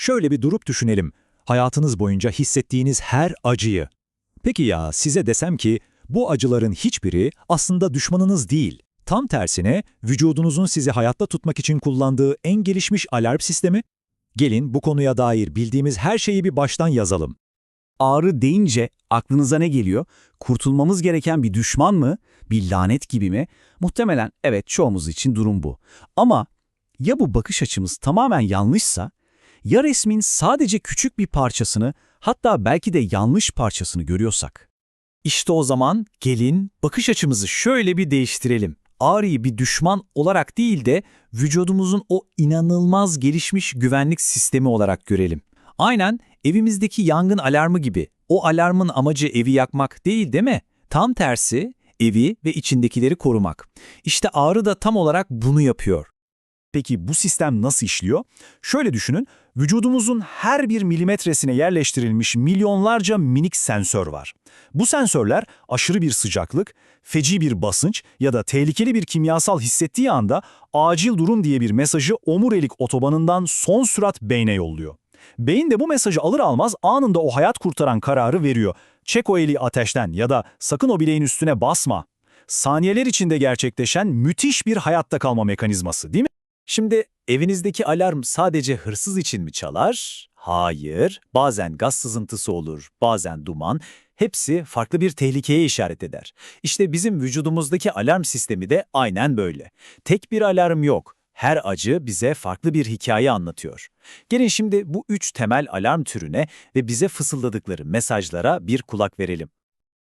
Şöyle bir durup düşünelim. Hayatınız boyunca hissettiğiniz her acıyı. Peki ya size desem ki bu acıların hiçbiri aslında düşmanınız değil. Tam tersine vücudunuzun sizi hayatta tutmak için kullandığı en gelişmiş alarm sistemi? Gelin bu konuya dair bildiğimiz her şeyi bir baştan yazalım. Ağrı deyince aklınıza ne geliyor? Kurtulmamız gereken bir düşman mı? Bir lanet gibi mi? Muhtemelen evet çoğumuz için durum bu. Ama ya bu bakış açımız tamamen yanlışsa, ya resmin sadece küçük bir parçasını, hatta belki de yanlış parçasını görüyorsak? İşte o zaman gelin bakış açımızı şöyle bir değiştirelim. Ağrıyı bir düşman olarak değil de vücudumuzun o inanılmaz gelişmiş güvenlik sistemi olarak görelim. Aynen evimizdeki yangın alarmı gibi. O alarmın amacı evi yakmak değil değil mi? Tam tersi evi ve içindekileri korumak. İşte ağrı da tam olarak bunu yapıyor. Peki bu sistem nasıl işliyor? Şöyle düşünün, vücudumuzun her bir milimetresine yerleştirilmiş milyonlarca minik sensör var. Bu sensörler aşırı bir sıcaklık, feci bir basınç ya da tehlikeli bir kimyasal hissettiği anda acil durum diye bir mesajı omurilik otobanından son sürat beyne yolluyor. Beyin de bu mesajı alır almaz anında o hayat kurtaran kararı veriyor. Çek o eli ateşten ya da sakın o bileğin üstüne basma. Saniyeler içinde gerçekleşen müthiş bir hayatta kalma mekanizması değil mi? Şimdi evinizdeki alarm sadece hırsız için mi çalar? Hayır. Bazen gaz sızıntısı olur, bazen duman. Hepsi farklı bir tehlikeye işaret eder. İşte bizim vücudumuzdaki alarm sistemi de aynen böyle. Tek bir alarm yok. Her acı bize farklı bir hikaye anlatıyor. Gelin şimdi bu üç temel alarm türüne ve bize fısıldadıkları mesajlara bir kulak verelim.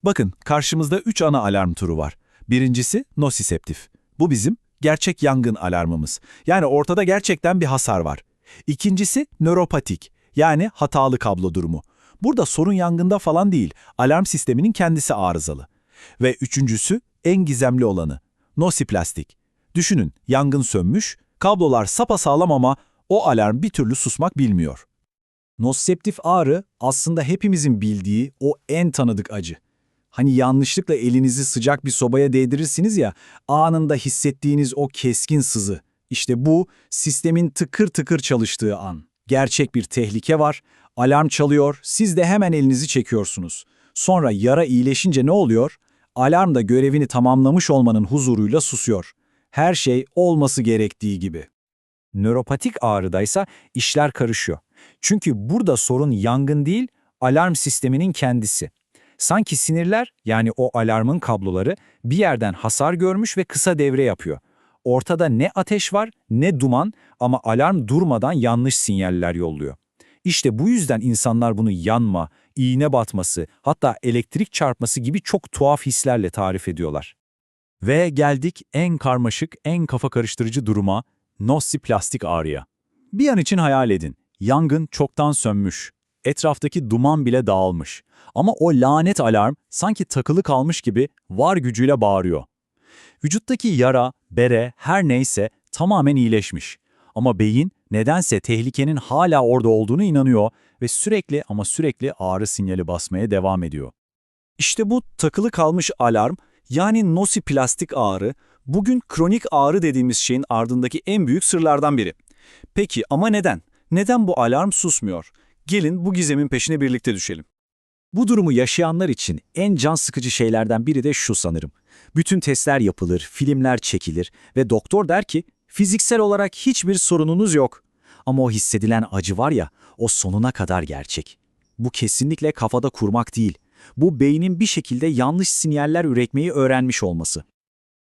Bakın karşımızda üç ana alarm türü var. Birincisi nosiseptif. Bu bizim gerçek yangın alarmımız. Yani ortada gerçekten bir hasar var. İkincisi nöropatik yani hatalı kablo durumu. Burada sorun yangında falan değil, alarm sisteminin kendisi arızalı. Ve üçüncüsü en gizemli olanı, nosiplastik. Düşünün, yangın sönmüş, kablolar sapasağlam ama o alarm bir türlü susmak bilmiyor. Noseptif ağrı aslında hepimizin bildiği o en tanıdık acı. Hani yanlışlıkla elinizi sıcak bir sobaya değdirirsiniz ya, anında hissettiğiniz o keskin sızı. İşte bu, sistemin tıkır tıkır çalıştığı an. Gerçek bir tehlike var, alarm çalıyor, siz de hemen elinizi çekiyorsunuz. Sonra yara iyileşince ne oluyor? Alarm da görevini tamamlamış olmanın huzuruyla susuyor. Her şey olması gerektiği gibi. Nöropatik ağrıdaysa işler karışıyor. Çünkü burada sorun yangın değil, alarm sisteminin kendisi. Sanki sinirler yani o alarmın kabloları bir yerden hasar görmüş ve kısa devre yapıyor. Ortada ne ateş var ne duman ama alarm durmadan yanlış sinyaller yolluyor. İşte bu yüzden insanlar bunu yanma, iğne batması, hatta elektrik çarpması gibi çok tuhaf hislerle tarif ediyorlar. Ve geldik en karmaşık, en kafa karıştırıcı duruma, nosiplastik ağrıya. Bir an için hayal edin, yangın çoktan sönmüş, etraftaki duman bile dağılmış. Ama o lanet alarm sanki takılı kalmış gibi var gücüyle bağırıyor. Vücuttaki yara, bere, her neyse tamamen iyileşmiş. Ama beyin nedense tehlikenin hala orada olduğunu inanıyor ve sürekli ama sürekli ağrı sinyali basmaya devam ediyor. İşte bu takılı kalmış alarm yani nosiplastik ağrı bugün kronik ağrı dediğimiz şeyin ardındaki en büyük sırlardan biri. Peki ama neden? Neden bu alarm susmuyor? Gelin bu gizemin peşine birlikte düşelim. Bu durumu yaşayanlar için en can sıkıcı şeylerden biri de şu sanırım. Bütün testler yapılır, filmler çekilir ve doktor der ki fiziksel olarak hiçbir sorununuz yok. Ama o hissedilen acı var ya, o sonuna kadar gerçek. Bu kesinlikle kafada kurmak değil. Bu beynin bir şekilde yanlış sinyaller üretmeyi öğrenmiş olması.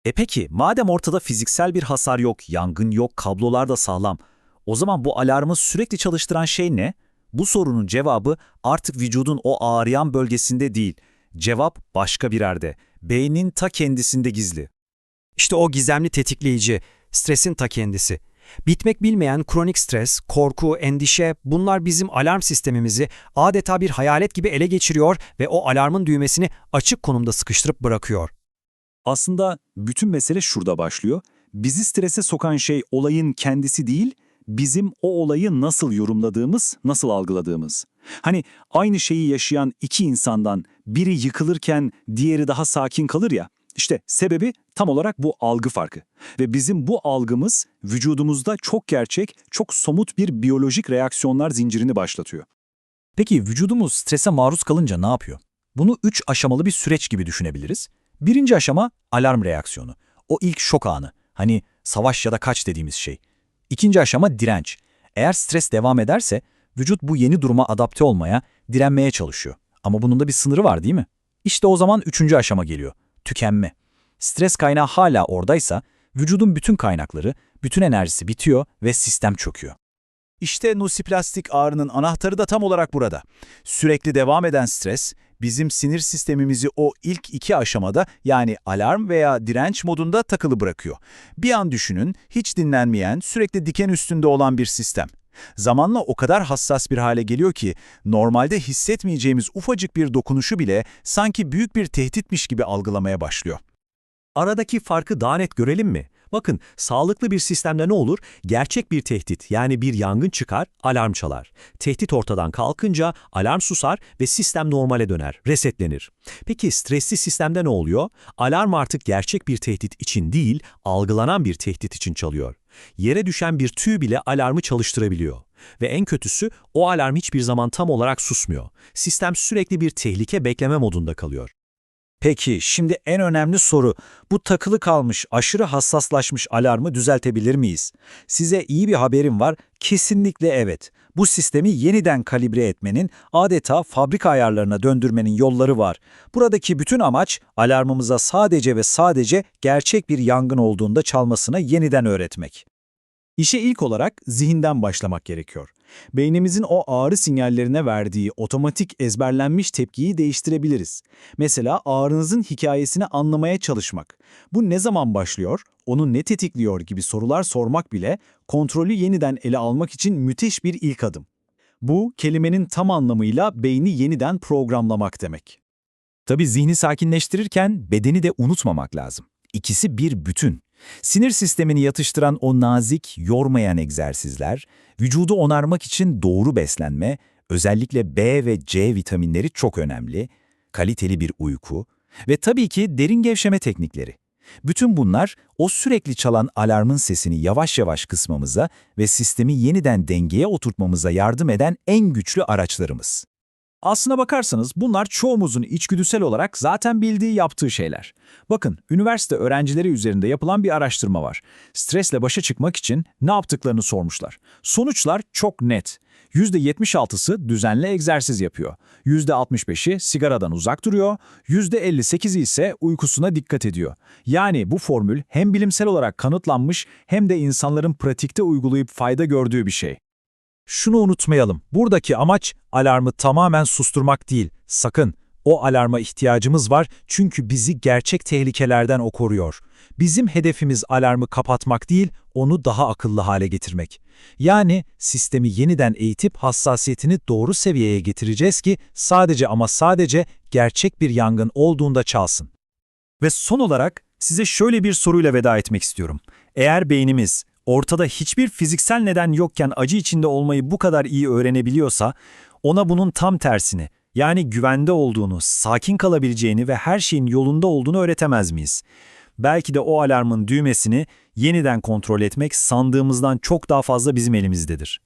E peki, madem ortada fiziksel bir hasar yok, yangın yok, kablolar da sağlam, o zaman bu alarmı sürekli çalıştıran şey ne? Bu sorunun cevabı artık vücudun o ağrıyan bölgesinde değil. Cevap başka bir yerde. Beynin ta kendisinde gizli. İşte o gizemli tetikleyici, stresin ta kendisi. Bitmek bilmeyen kronik stres, korku, endişe bunlar bizim alarm sistemimizi adeta bir hayalet gibi ele geçiriyor ve o alarmın düğmesini açık konumda sıkıştırıp bırakıyor. Aslında bütün mesele şurada başlıyor. Bizi strese sokan şey olayın kendisi değil, bizim o olayı nasıl yorumladığımız, nasıl algıladığımız. Hani aynı şeyi yaşayan iki insandan biri yıkılırken diğeri daha sakin kalır ya, İşte sebebi tam olarak bu algı farkı. Ve bizim bu algımız vücudumuzda çok gerçek, çok somut bir biyolojik reaksiyonlar zincirini başlatıyor. Peki vücudumuz strese maruz kalınca ne yapıyor? Bunu üç aşamalı bir süreç gibi düşünebiliriz. Birinci aşama alarm reaksiyonu. O ilk şok anı. Hani savaş ya da kaç dediğimiz şey. İkinci aşama direnç. Eğer stres devam ederse vücut bu yeni duruma adapte olmaya, direnmeye çalışıyor. Ama bunun da bir sınırı var değil mi? İşte o zaman üçüncü aşama geliyor. Tükenme. Stres kaynağı hala oradaysa vücudun bütün kaynakları, bütün enerjisi bitiyor ve sistem çöküyor. İşte nusiplastik ağrının anahtarı da tam olarak burada. Sürekli devam eden stres, bizim sinir sistemimizi o ilk iki aşamada yani alarm veya direnç modunda takılı bırakıyor. Bir an düşünün, hiç dinlenmeyen, sürekli diken üstünde olan bir sistem. Zamanla o kadar hassas bir hale geliyor ki, normalde hissetmeyeceğimiz ufacık bir dokunuşu bile sanki büyük bir tehditmiş gibi algılamaya başlıyor. Aradaki farkı daha net görelim mi? Bakın, sağlıklı bir sistemde ne olur? Gerçek bir tehdit, yani bir yangın çıkar, alarm çalar. Tehdit ortadan kalkınca alarm susar ve sistem normale döner, resetlenir. Peki stresli sistemde ne oluyor? Alarm artık gerçek bir tehdit için değil, algılanan bir tehdit için çalıyor. Yere düşen bir tüy bile alarmı çalıştırabiliyor. Ve en kötüsü o alarm hiçbir zaman tam olarak susmuyor. Sistem sürekli bir tehlike bekleme modunda kalıyor. Peki şimdi en önemli soru. Bu takılı kalmış, aşırı hassaslaşmış alarmı düzeltebilir miyiz? Size iyi bir haberim var. Kesinlikle evet. Bu sistemi yeniden kalibre etmenin, adeta fabrika ayarlarına döndürmenin yolları var. Buradaki bütün amaç alarmımıza sadece ve sadece gerçek bir yangın olduğunda çalmasına yeniden öğretmek. İşe ilk olarak zihinden başlamak gerekiyor. Beynimizin o ağrı sinyallerine verdiği otomatik ezberlenmiş tepkiyi değiştirebiliriz. Mesela ağrınızın hikayesini anlamaya çalışmak. Bu ne zaman başlıyor, onu ne tetikliyor gibi sorular sormak bile kontrolü yeniden ele almak için müthiş bir ilk adım. Bu, kelimenin tam anlamıyla beyni yeniden programlamak demek. Tabii zihni sakinleştirirken bedeni de unutmamak lazım. İkisi bir bütün. Sinir sistemini yatıştıran o nazik, yormayan egzersizler, vücudu onarmak için doğru beslenme, özellikle B ve C vitaminleri çok önemli, kaliteli bir uyku ve tabii ki derin gevşeme teknikleri. Bütün bunlar o sürekli çalan alarmın sesini yavaş yavaş kısmamıza ve sistemi yeniden dengeye oturtmamıza yardım eden en güçlü araçlarımız. Aslına bakarsanız bunlar çoğumuzun içgüdüsel olarak zaten bildiği yaptığı şeyler. Bakın, üniversite öğrencileri üzerinde yapılan bir araştırma var. Stresle başa çıkmak için ne yaptıklarını sormuşlar. Sonuçlar çok net. %76'sı düzenli egzersiz yapıyor. %65'i sigaradan uzak duruyor. %58'i ise uykusuna dikkat ediyor. Yani bu formül hem bilimsel olarak kanıtlanmış hem de insanların pratikte uygulayıp fayda gördüğü bir şey. Şunu unutmayalım, buradaki amaç alarmı tamamen susturmak değil. Sakın, o alarma ihtiyacımız var çünkü bizi gerçek tehlikelerden o koruyor. Bizim hedefimiz alarmı kapatmak değil, onu daha akıllı hale getirmek. Yani sistemi yeniden eğitip hassasiyetini doğru seviyeye getireceğiz ki sadece ama sadece gerçek bir yangın olduğunda çalsın. Ve son olarak size şöyle bir soruyla veda etmek istiyorum. Eğer beynimiz ortada hiçbir fiziksel neden yokken acı içinde olmayı bu kadar iyi öğrenebiliyorsa, ona bunun tam tersini, yani güvende olduğunu, sakin kalabileceğini ve her şeyin yolunda olduğunu öğretemez miyiz? Belki de o alarmın düğmesini yeniden kontrol etmek sandığımızdan çok daha fazla bizim elimizdedir.